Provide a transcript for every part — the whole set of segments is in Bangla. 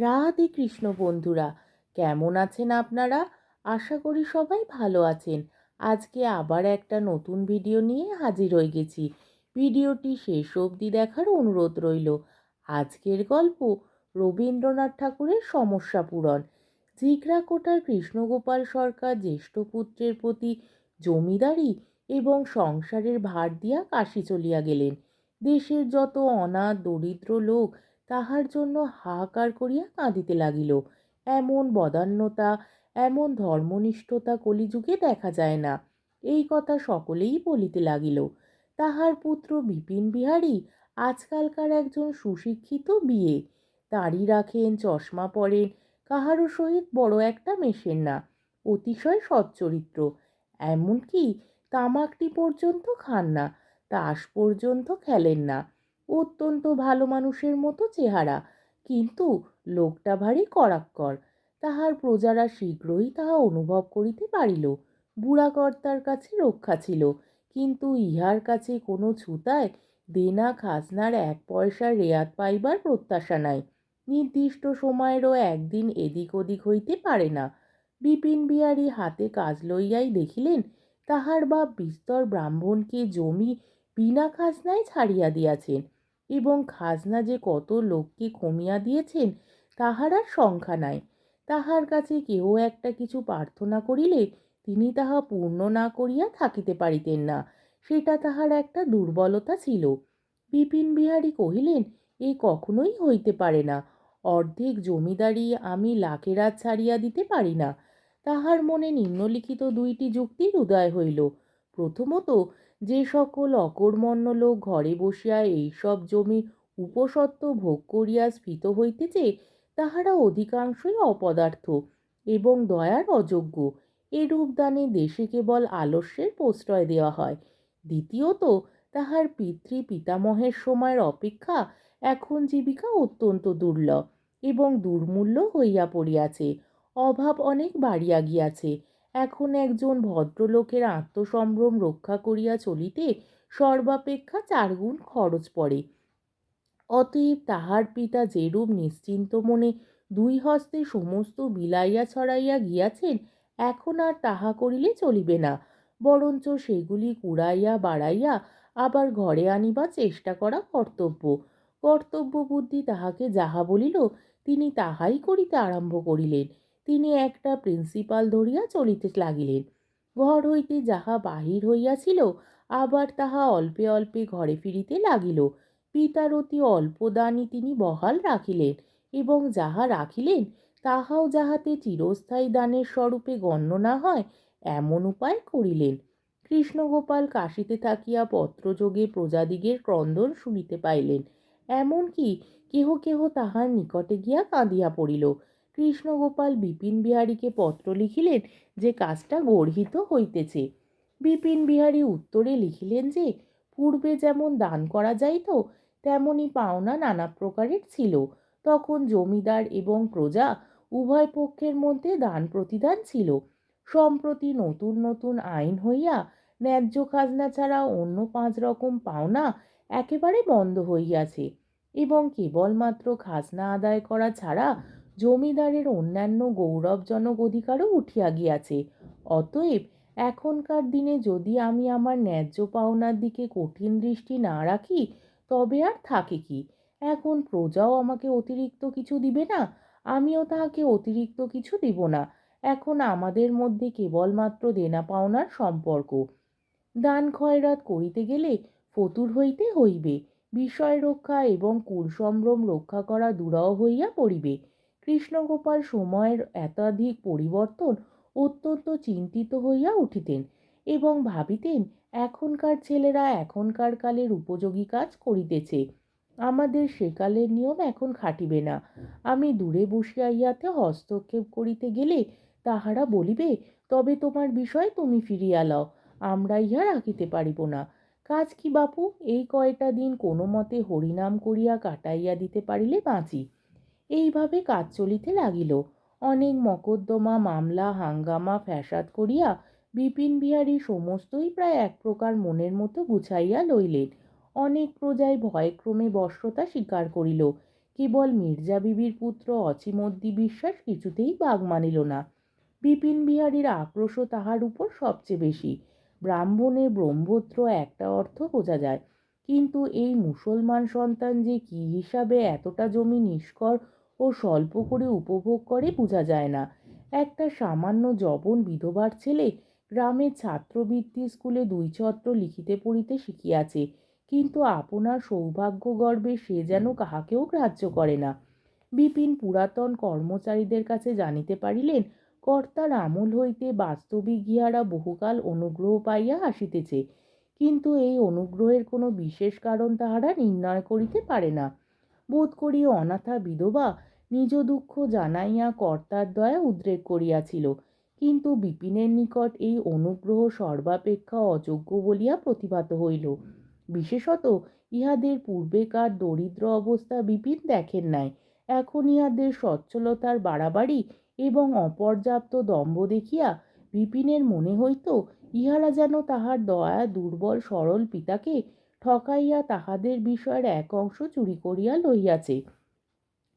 রাধে কৃষ্ণ বন্ধুরা, কেমন আছেন আপনারা? আশা করি সবাই ভালো আছেন। আজকে আবার একটা নতুন ভিডিও নিয়ে হাজির হয়ে গেছি। ভিডিওটি শেষ অবধি দেখার অনুরোধ রইল। আজকের গল্প রবীন্দ্রনাথ ঠাকুরের সমস্যা পূরণ। জিগরাকোটার কৃষ্ণগোপাল সরকার জ্যেষ্ঠ পুত্রের প্রতি জমিদারি এবং সংসারের ভার দিয়া কাশি চলিয়া গেলেন। দেশের যত অনাথ দরিদ্র লোক তাহার জন্য হাহাকার করিয়া কাঁদিতে লাগিল। এমন বদান্যতা, এমন ধর্মনিষ্ঠতা কলিযুগে দেখা যায় না। এই কথা সকলেই বলিতে লাগিল। তাহার পুত্র বিপিন বিহারী আজকালকার একজন সুশিক্ষিত বিয়ে। দাড়ি রাখেন, চশমা পরেন কাহারও সহিত বড় একটা মেশেন না। অতিশয় সচ্চরিত্র। এমনকি তামাকটি পর্যন্ত খান না, তাস পর্যন্ত খেলেন না। অত্যন্ত ভালো মানুষের মতো চেহারা। কিন্তু লোকটা ভারী কড়াক্কর। তাহার প্রজারা শীঘ্রই তাহা অনুভব করিতে পারিল। বুড়া কর্তার কাছে রক্ষা ছিল। কিন্তু ইহার কাছে কোনো ছুতায় দেনা খাজনার এক পয়সা রেয়াত পাইবার প্রত্যাশা নাই। নির্দিষ্ট সময়েরও একদিন এদিক ওদিক হইতে পারে না। বিপিন বিহারী হাতে কাজ লইয়াই দেখিলেন, তাহার বাপ বিস্তর ব্রাহ্মণকে জমি বিনা খাজনায় ছাড়িয়া দিয়াছেন। এবং খাজনা যে কত লোককে কমিয়া দিয়েছেন, তাহার আর সংখ্যা নাই। তাহার কাছে কেহ একটা কিছু প্রার্থনা করিলে তিনি তাহা পূর্ণ না করিয়া থাকিতে পারিতেন না। সেটা তাহার একটা দুর্বলতা ছিল। বিপিন বিহারী কহিলেন, এ কখনোই হইতে পারে না। অর্ধেক জমিদারি আমি লাখেরাত ছাড়িয়া দিতে পারি না। তাহার মনে নিম্নলিখিত দুইটি যুক্তির উদয় হইল। প্রথমত যে সকল অকর্মণ্য লোক ঘরে বসিয়া এইসব জমি উপসত্ত্ব ভোগ করিয়া স্ফীত হইতেছে, তাহারা অধিকাংশই অপদার্থ এবং দয়ার অযোগ্য। এরূপ দানে দেশে কেবল আলস্যের প্রশ্রয় দেওয়া হয়। দ্বিতীয়ত, তাহার পিতৃ পিতামহের সময়ের অপেক্ষা এখন জীবিকা অত্যন্ত দুর্লভ এবং দুর্মূল্য হইয়া পড়িয়াছে। অভাব অনেক বাড়িয়া গিয়াছে। এখন একজন ভদ্রলোকের আত্মসম্ভ্রম রক্ষা করিয়া চলিতে সর্বাপেক্ষা চারগুণ খরচ পড়ে। অতএব তাহার পিতা যেরূপ নিশ্চিন্ত মনে দুই হস্তে সমস্ত বিলাইয়া ছড়াইয়া গিয়াছেন, এখন আর তাহা করিলে চলিবে না। বরঞ্চ সেগুলি কুড়াইয়া বাড়াইয়া আবার ঘরে আনিবার চেষ্টা করা কর্তব্য। কর্তব্য বুদ্ধি তাহাকে যাহা বলিল, তিনি তাহাই করিতে আরম্ভ করিলেন। তিনি একটা প্রিন্সিপাল ধরিয়া চলিতে লাগিলেন। ঘর হইতে যাহা বাহির হইয়াছিল, আবার তাহা অল্পে অল্পে ঘরে ফিরিতে লাগিল। পিতার অতি অল্প দানই তিনি বহাল রাখিলেন এবং যাহা রাখিলেন, তাহাও যাহাতে চিরস্থায়ী দানের স্বরূপে গণ্য না হয়, এমন উপায় করিলেন। কৃষ্ণগোপাল কাশিতে থাকিয়া পত্রযোগে প্রজাদিগের ক্রন্দন শুনিতে পাইলেন। এমনকি কেহ কেহ তাহার নিকটে গিয়া কাঁদিয়া পড়িল। কৃষ্ণগোপাল বিপিন বিহারীকে পত্র লিখিলেন যে কাজটা গর্হিত হইতেছে। বিপিন বিহারী উত্তরে লিখিলেন যে, পূর্বে যেমন দান করা যাইত, তেমনি পাওনা নানা প্রকারের ছিল। তখন জমিদার এবং প্রজা উভয় পক্ষের মধ্যে দান প্রতিদান ছিল। সম্প্রতি নতুন নতুন আইন হইয়া ন্যায্য খাজনা ছাড়া অন্য পাঁচ রকম পাওনা একেবারে বন্ধ হইয়াছে এবং কেবলমাত্র খাজনা আদায় করা ছাড়া জমিদারের অন্যান্য গৌরবজনক অধিকারও উঠিয়া গিয়াছে। অতএব এখনকার দিনে যদি আমি আমার ন্যায্য পাওনার দিকে কঠিন দৃষ্টি না রাখি, তবে আর থাকে কি? এখন প্রজাও আমাকে অতিরিক্ত কিছু দিবে না, আমিও তাহাকে অতিরিক্ত কিছু দিব না। এখন আমাদের মধ্যে কেবলমাত্র দেনা পাওনার সম্পর্ক। দান খয়রাত করিতে গেলে ফতুর হইতে হইবে, বিষয় রক্ষা এবং কুলসম্ভ্রম রক্ষা করা দুরহ হইয়া পড়িবে। কৃষ্ণগোপাল সময়ের একাধিক পরিবর্তন অত্যন্ত চিন্তিত হইয়া উঠিতেন এবং ভাবিতেন, এখনকার ছেলেরা এখনকার কালের উপযোগী কাজ করিতেছে। আমাদের সেকালের নিয়ম এখন খাটিবে না। আমি দূরে বসিয়া ইয়াতে হস্তক্ষেপ করিতে গেলে তাহারা বলিবে, তবে তোমার বিষয় তুমি ফিরিয়া লও, আমরা ইহা রাখিতে পারিব না। কাজ কি বাপু? এই কয়টা দিন কোনো মতে হরিনাম করিয়া কাটাইয়া দিতে পারিলে বাঁচি। এইভাবে কাজ চলিতে লাগিল। অনেক মকদ্দমা, মামলা, হাঙ্গামা, ফ্যাসাদ করিয়া বিপিন বিহারী সমস্তই প্রায় এক প্রকার মনের মতো গুছাইয়া লইলেন। অনেক প্রজায় ভয়ক্রমে বর্ষতা স্বীকার করিল। কেবল মির্জা বিবির পুত্র অচিমদ্দি বিশ্বাস কিছুতেই বাগ মানিল না। বিপিন বিহারীর আক্রোশও তাহার উপর সবচেয়ে বেশি। ব্রাহ্মণের ব্রহ্মত্র একটা অর্থ বোঝা যায়। কিন্তু এই মুসলমান সন্তান যে কী হিসাবে এতটা জমি নিষ্কর ও স্বল্প করে উপভোগ করে বোঝা যায় না। একটা সামান্য জবন বিধবার ছেলে গ্রামের ছাত্রবৃত্তি স্কুলে দুই ছত্র লিখিতে পড়িতে শিখিয়াছে, কিন্তু আপনার সৌভাগ্য গর্বে সে যেন কাহাকেও গ্রাহ্য করে না। বিপিন পুরাতন কর্মচারীদের কাছে জানিতে পারিলেন, কর্তার আমল হইতে বাস্তবিক গিয়ারা বহুকাল অনুগ্রহ পাইয়া আসিতেছে। কিন্তু এই অনুগ্রহের কোনো বিশেষ কারণ তাহারা নির্ণয় করিতে পারে না। বোধ করি অনাথা বিধবা নিজ দুঃখ জানাইয়া কর্তার দয়া উদ্রেক করিয়াছিল। কিন্তু বিপিনের নিকট এই অনুগ্রহ সর্বাপেক্ষা অযোগ্য বলিয়া প্রতিভাত হইল। বিশেষত ইহাদের পূর্বেকার দরিদ্র অবস্থা বিপিন দেখেন নাই। এখন ইহাদের সচ্ছলতার বাড়াবাড়ি এবং অপর্যাপ্ত দম্ভ দেখিয়া বিপিনের মনে হইত ইহারা যেন তাহার দয়া, দুর্বল, সরল পিতাকে ঠকাইয়া তাহাদের বিষয়ের এক অংশ চুরি করিয়া লইয়াছে।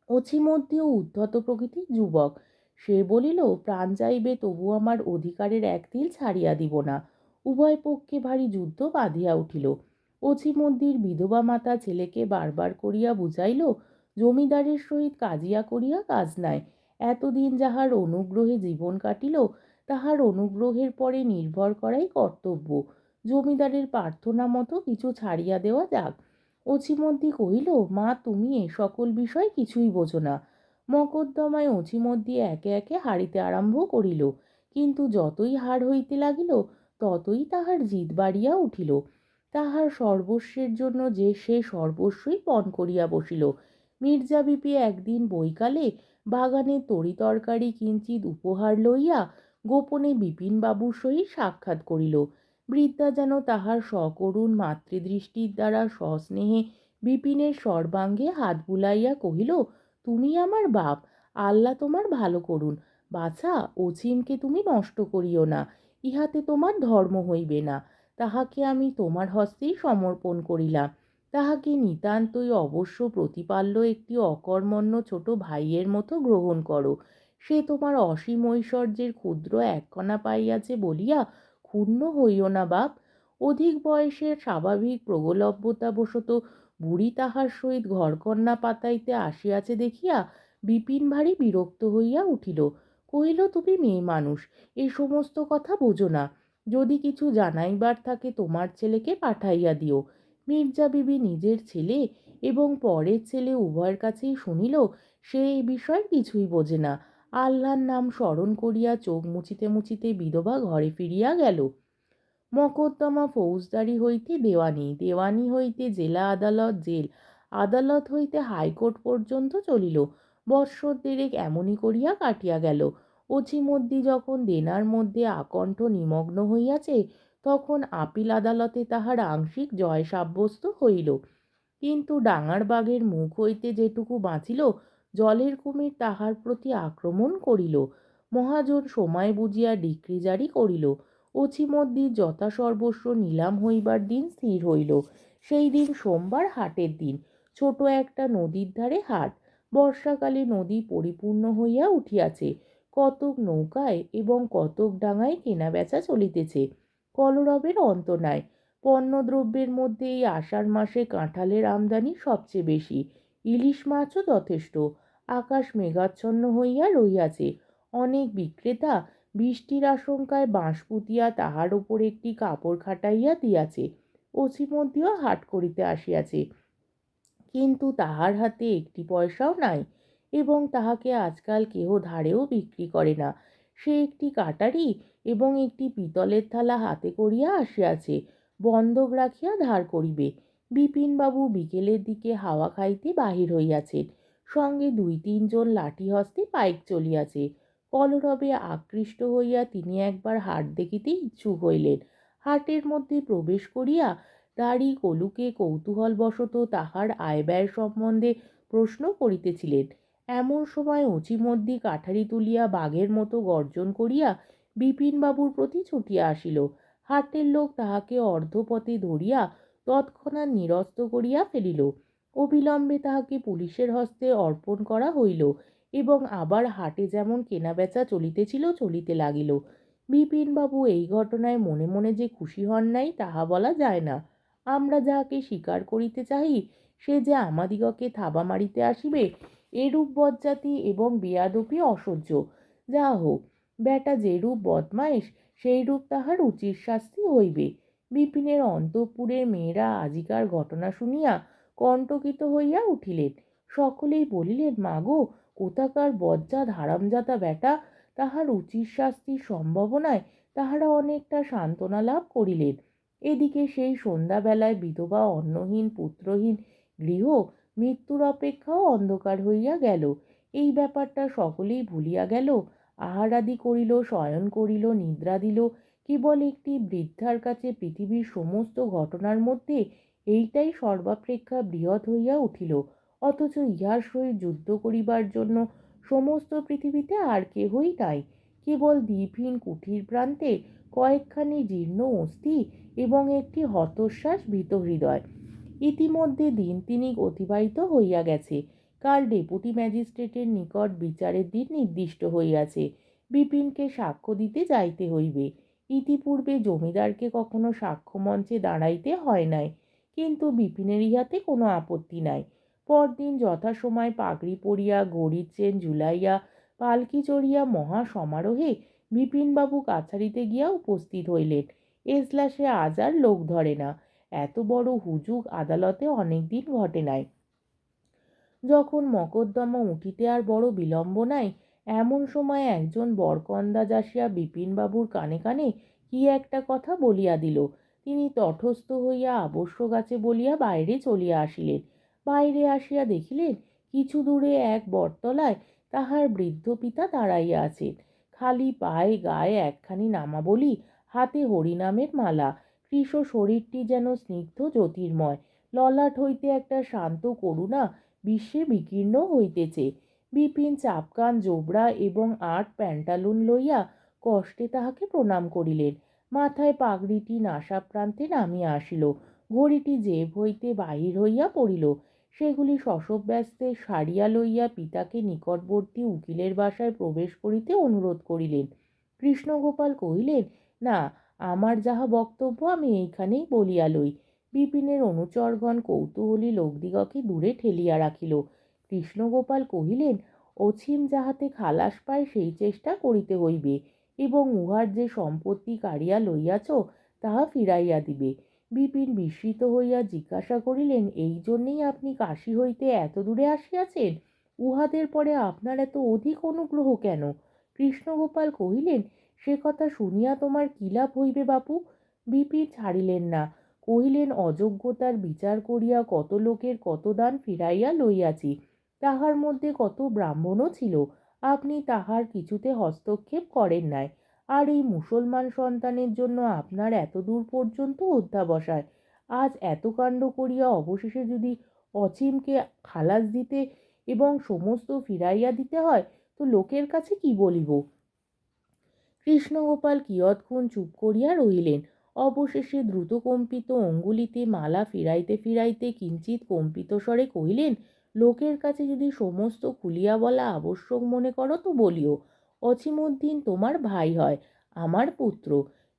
অচিমধ্যেও উদ্ধত প্রকৃতির যুবক, সে বলিল, প্রাণ চাইবে তবু আমার অধিকারের এক তিল ছাড়িয়া দিব না উভয় পক্ষে ভারী যুদ্ধ বাঁধিয়া উঠিল। অচিমদ্দির বিধবা মাতা ছেলেকে বারবার করিয়া বুঝাইল, জমিদারের সহিত কাজিয়া করিয়া কাজ নাই। এতদিন যাহার অনুগ্রহে জীবন কাটিল তাহার অনুগ্রহের পরে নির্ভর করাই কর্তব্য। জমিদারের প্রার্থনা মতো কিছু ছাড়িয়া দেওয়া যাক। অচিমদ্দি কহিল, মা, তুমি এ সকল বিষয় কিছুই বোঝো না। মকদ্দমায় অচিমদ্দি একে একে হারিতে আরম্ভ করিল। কিন্তু যতই হার হইতে লাগিল, ততই তাহার জিদ বাড়িয়া উঠিল। তাহার সর্বস্বের জন্য যে সে সর্বস্বই পণ করিয়া বসিল। মির্জা বিপি একদিন বৈকালে বাগানে তরিতরকারি কিঞ্চিত উপহার লইয়া গোপনে বিপিনবাবুর সহিত সাক্ষাৎ করিল। বৃদ্ধা যেন তাহার সকরুণ মাতৃদৃষ্টির দ্বারা সস্নেহে বিপিনের সর্বাঙ্গে হাত বুলাইয়া কহিল, তুমি আমার বাপ, আল্লাহ তোমার ভালো করুন। বাছা অছিমকে তুমি নষ্ট করিও না, ইহাতে তোমার ধর্ম হইবে না। তাহাকে আমি তোমার হস্তেই সমর্পণ করিলাম। তাহাকে নিতান্তই অবশ্য প্রতিপাল্য একটি অকর্মণ্য ছোট ভাইয়ের মতো গ্রহণ করো। সে তোমার অসীম ঐশ্বর্যের ক্ষুদ্র এককণা পাইয়াছে বলিয়া ক্ষুণ্ণ হইও না বাপ। অধিক বয়সের স্বাভাবিক প্রগলভ্যতাবশত বুড়ি তাহার সহিত ঘরকন্যা পাতাইতে আসিয়াছে দেখিয়া বিপিন ভারী বিরক্ত হইয়া উঠিল, কহিল, তুমি মেয়ে মানুষ, এ সমস্ত কথা বোঝো না। যদি কিছু জানাইবার থাকে তোমার ছেলেকে পাঠাইয়া দিও। মির্জা বিবি নিজের ছেলে এবং পরের ছেলে উভয়ের কাছেই শুনিল, সে এই বিষয় কিছুই বোঝে না। আল্লাহর নাম স্মরণ করিয়া চোখ মুছিতে মুছিতে বিধবা ঘরে ফিরিয়া গেল। মকদ্দমা ফৌজদারি হইতে দেওয়ানি দেওয়ানি হইতে জেলা আদালত জেল, আদালত হইতে হাইকোর্ট পর্যন্ত চলিল। বৎসর দেরেক এমনই করিয়া কাটিয়া গেল। অচিমধ্যে যখন দেনার মধ্যে আকণ্ঠ নিমগ্ন হইয়াছে, তখন আপিল আদালতে তাহার আংশিক জয় সাব্যস্ত হইল। কিন্তু ডাঙার বাঘের মুখ হইতে যেটুকু বাঁচিল জলের কুমির তাহার প্রতি আক্রমণ করিল। মহাজন সময় বুঝিয়া ডিক্রি জারি করিল। অচিমদ্দি যথাসর্বস্ব নিলাম হইবার দিন স্থির হইল। সেই দিন সোমবার হাটের দিন। ছোট একটা নদীর ধারে হাট। বর্ষাকালে নদী পরিপূর্ণ হইয়া উঠিয়াছে। কতক নৌকায় এবং কতক ডাঙায় কেনাবেচা চলিতেছে। কলরবের অন্ত নাই। পণ্যদ্রব্যের মধ্যে এই আষাঢ় মাসে কাঁঠালের আমদানি সবচেয়ে বেশি। ইলিশ মাছও যথেষ্ট। আকাশ মেঘাচ্ছন্ন হইয়া রহিয়াছে। অনেক বিক্রেতা বৃষ্টির আশঙ্কায় বাঁশ পুঁতিয়া তাহার উপর একটি কাপড় খাটাইয়া দিয়াছে। অচিমধ্যেও হাট করিতে আসিয়াছে। কিন্তু তাহার হাতে একটি পয়সাও নাই এবং তাহাকে আজকাল কেহ ধারেও বিক্রি করে না। সে একটি কাটারি এবং একটি পিতলের থালা হাতে করিয়া আসিয়াছে। বন্ধক রাখিয়া ধার করিবে। বিপিনবাবু বিকেলের দিকে হাওয়া খাইতে বাহির হইয়াছেন। সঙ্গে দুই তিনজন লাঠি হস্তে পাইক চলিয়াছে। কলরবে আকৃষ্ট হইয়া তিনি একবার হাট দেখিতে ইচ্ছুক হইলেন। হাটের মধ্যে প্রবেশ করিয়া দাড়ি কলুকে কৌতূহলবশত তাহার আয় ব্যয় সম্বন্ধে প্রশ্ন করিতেছিলেন। এমন সময় অচিমধ্যে কাঠারি তুলিয়া বাঘের মতো গর্জন করিয়া বিপিনবাবুর প্রতি ছুটিয়া আসিল। হাটের লোক তাহাকে অর্ধপথে ধরিয়া তৎক্ষণাৎ নিরস্ত করিয়া ফেলিল। অবিলম্বে তাহাকে পুলিশের হস্তে অর্পণ করা হইল এবং আবার হাটে যেমন কেনাবেচা চলিতেছিল, চলিতে লাগিল। বিপিনবাবু এই ঘটনায় মনে মনে যে খুশি হন নাই, তাহা বলা যায় না। আমরা যাহাকে স্বীকার করিতে চাহি, সে যে আমাদিগকে থাবা মারিতে আসিবে, এরূপ বজ্জাতি এবং বেয়াদপি অসহ্য। যা হোক বেটা যেরূপ বদমাইশ সেইরূপ তাহার উচিত শাস্তি হইবে। বিপিনের অন্তঃপুরের মেয়েরা আজিকার ঘটনা শুনিয়া কণ্টকিত হইয়া উঠিলেন। সকলেই বলিলেন মাগো কোথাকার বজ্জাত হারামজাতা বেটা তাহার উচিত শাস্তির সম্ভাবনায় তাহারা অনেকটা সান্ত্বনা লাভ করিলেন। এদিকে সেই সন্ধ্যাবেলায় বিধবা অন্নহীন পুত্রহীন গৃহ মৃত্যুর অপেক্ষাও অন্ধকার হইয়া গেল। এই ব্যাপারটা সকলেই ভুলিয়া গেল। আহারাদি করিল, শয়ন করিল, নিদ্রা দিল কেবল একটি বৃদ্ধার কাছে পৃথিবীর সমস্ত ঘটনার মধ্যে এইটাই সর্বাপেক্ষা বৃহৎ হইয়া উঠিল। অথচ ইহার সহিত যুদ্ধ করিবার জন্য সমস্ত পৃথিবীতে আর কেহই নাই। কেবল দ্বীপহীন কুঠির প্রান্তে কয়েকখানি জীর্ণ অস্থি এবং একটি হতশ্বাস ভীত হৃদয়। ইতিমধ্যে দিন তিনিক অতিবাহিত হইয়া গেছে। কাল ডেপুটি ম্যাজিস্ট্রেটের নিকট বিচারের দিন নির্দিষ্ট হইয়াছে। বিপিনকে সাক্ষ্য দিতে যাইতে হইবে। ইতিপূর্বে জমিদারকে কখনো সাক্ষ্য মঞ্চে দাঁড়াইতে হয় নাই, কিন্তু বিপিনের ইহাতে কোনো আপত্তি নাই। পরদিন যথাসময় পাগড়ি পরিয়া ঘড়ির চেন ঝুলাইয়া, পালকি চড়িয়া মহা সমারোহে বিপিনবাবু কাছারিতে গিয়া উপস্থিত হইলেন। এজলাসে আজ আর লোক ধরে না। এত বড় হুজুগ আদালতে অনেক দিন ঘটে নাই। যখন মকদ্দমা উঠিতে আর বড় বিলম্ব নাই এমন সময় একজন বরকন্দাজ আসিয়া বিপিনবাবুর কানে কানে কি একটা কথা বলিয়া দিল। তিনি তটস্থ হইয়া আবশ্যক আছে বলিয়া বাইরে চলিয়া আসিলেন। বাইরে আসিয়া দেখিলেন কিছু দূরে এক বটতলায় তাহার বৃদ্ধ পিতা দাঁড়াইয়া আছেন। খালি পায়ে গায়ে একখানি নামাবলি, হাতে হরিনামের মালা। কৃষ শরীরটি যেন স্নিগ্ধ জ্যোতির্ময়। ললাট হইতে একটা শান্ত করুণা বিশ্বে বিকীর্ণ হইতেছে। বিপিন চাপকান, জোবরা এবং আট প্যান্টালুন লইয়া কষ্টে তাহাকে প্রণাম করিলেন। মাথায় পাগড়িটি নাসা প্রান্তে নামিয়া আসিল। ঘড়িটি জেব হইতে বাহির হইয়া পড়িল। সেগুলি শশব্যস্তে সারিয়া লইয়া পিতাকে নিকটবর্তী উকিলের বাসায় প্রবেশ করিতে অনুরোধ করিলেন। কৃষ্ণগোপাল কহিলেন, না, আমার যাহা বক্তব্য আমি এইখানেই বলিয়া লই। বিপিনের অনুচরগণ কৌতূহলী লোকদিগকে দূরে ঠেলিয়া রাখিল। কৃষ্ণগোপাল কহিলেন অছিম যাহাতে খালাস পায়, সেই চেষ্টা করিতে হইবে। এবং উহার যে সম্পত্তি কাড়িয়া লইয়াছ, তাহা ফিরাইয়া দিবে। বিপিন বিস্মিত হইয়া জিজ্ঞাসা করিলেন, এই জন্যেই আপনি কাশী হইতে এত দূরে আসিয়াছেন? উহাদের পরে আপনার এত অধিক অনুগ্রহ কেন? কৃষ্ণগোপাল কহিলেন, সে কথা শুনিয়া তোমার কী লাভ হইবে বাপু? বিপিন ছাড়িলেন না, কহিলেন, অযোগ্যতার বিচার করিয়া কত লোকের কত দান ফিরাইয়া লইয়াছি। তাহার মধ্যে কত ব্রাহ্মণও ছিল, আপনি তাহার কিছুতে হস্তক্ষেপ করেন নাই। আর এই মুসলমান সন্তানের জন্য আপনার এত দূর পর্যন্ত অধ্যাবসায়। আজ এত কাণ্ড করিয়া অবশেষে যদি অচিমকে খালাস দিতে এবং সমস্ত ফিরাইয়া দিতে হয়, তো লোকের কাছে কি বলিব? কৃষ্ণগোপাল কিয়ৎক্ষণ চুপ করিয়া রহিলেন। অবশেষে দ্রুত কম্পিত অঙ্গুলিতে মালা ফিরাইতে ফিরাইতে কিঞ্চিত কম্পিত স্বরে কহিলেন লোকের কাছে যদি সমস্ত খুলিয়া বলা আবশ্যক মনে করো তো বলিও অছিমুদ্দিন তোমার ভাই হয়, আমার পুত্র।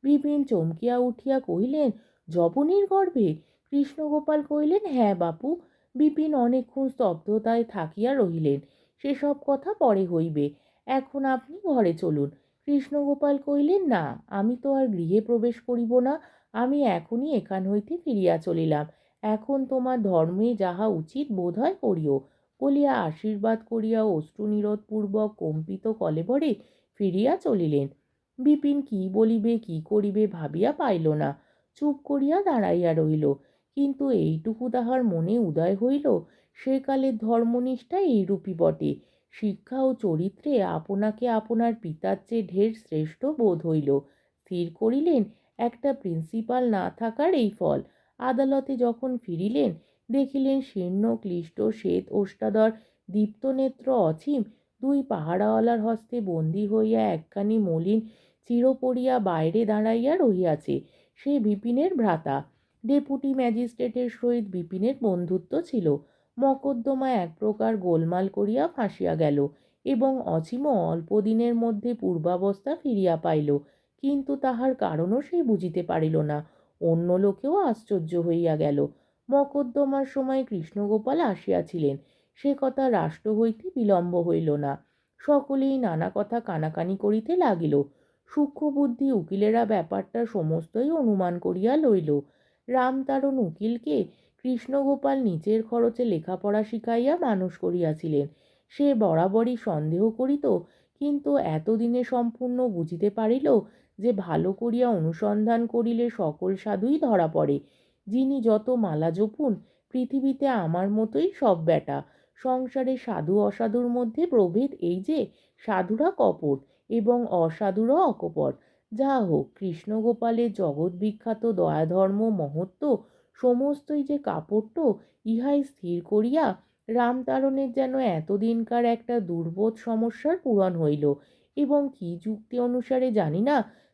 বিপিন চমকিয়া উঠিয়া কহিলেন জবনীর গর্ভে? কৃষ্ণগোপাল কহিলেন হ্যাঁ বাপু। বিপিন অনেকক্ষণ স্তব্ধতায় থাকিয়া রহিলেন, সেসব কথা পরে হইবে, এখন আপনি ঘরে চলুন। কৃষ্ণগোপাল কহিলেন, না, আমি তো আর গৃহে প্রবেশ করিব না, আমি এখনই এখান হইতে ফিরিয়া চলিলাম। এখন তোমার ধর্মে যাহা উচিত বোধ হয় করিও। বলিয়া আশীর্বাদ করিয়া অশ্রুনিরোধপূর্বক কম্পিত কলেবরে ফিরিয়া চলিলেন। বিপিন কি বলিবে, কি করিবে ভাবিয়া পাইল না। চুপ করিয়া দাঁড়াইয়া রহিল। কিন্তু এইটুকু তাহার মনে উদয় হইল সেকালের ধর্মনিষ্ঠা এইরূপই বটে। শিক্ষা ও চরিত্রে আপনাকে আপনার পিতার চেয়ে ঢের শ্রেষ্ঠ বোধ হইল। স্থির করিলেন, একটা প্রিন্সিপাল না থাকার এই ফল। আদালতে যখন ফিরিলেন, দেখিলেন শীর্ণ ক্লিষ্ট শ্বেত, ওষ্ঠাদর দীপ্তনেত্র অছিম দুই পাহারাওয়ালার হস্তে বন্দী হইয়া একখানি মলিন চিরপড়িয়া বাইরে দাঁড়াইয়া রহিয়াছে, সে বিপিনের ভ্রাতা। ডেপুটি ম্যাজিস্ট্রেটের সহিত বিপিনের বন্ধুত্ব ছিল। মকদ্দমা এক প্রকার গোলমাল করিয়া ফাঁসিয়া গেল এবং অসীম অল্প দিনের মধ্যে পূর্বাবস্থা ফিরিয়া পাইল, কিন্তু তাহার কারণও সে বুঝিতে পারিল না। অন্য লোকেও আশ্চর্য হইয়া গেল। মকদ্দমার সময় কৃষ্ণগোপাল আসিয়াছিলেন। সে কথা রাষ্ট্র হইতে বিলম্ব হইল না। সকলেই নানা কথা কানাকানি করিতে লাগিল। সূক্ষ্মবুদ্ধি উকিলেরা ব্যাপারটা সমস্তই অনুমান করিয়া লইল। রামতারণ উকিলকে কৃষ্ণগোপাল নিচের খরচে লেখাপড়া শিখাইয়া মানুষ করিয়াছিলেন। সে বরাবরই সন্দেহ করিত, কিন্তু এতদিনে সম্পূর্ণ বুঝিতে পারিল যে ভালো করিয়া অনুসন্ধান করিলে সকল সাধুই ধরা পড়ে। যিনি যত মালা জপুন, পৃথিবীতে আমার মতোই সব বেটা সংসারে সাধু অসাধুর মধ্যে প্রভেদ এই যে, সাধুরা কপট এবং অসাধুরা অকপট। যা হোক কৃষ্ণগোপালের জগৎ বিখ্যাত দয়াধর্ম মহত্ব সমস্তই যে কাপড়ট ইহাই স্থির করিয়া রামতারণের যেন এতদিনকার একটা দুর্বোধ সমস্যার পূরণ হইল। এবং কি যুক্তি অনুসারে জানি না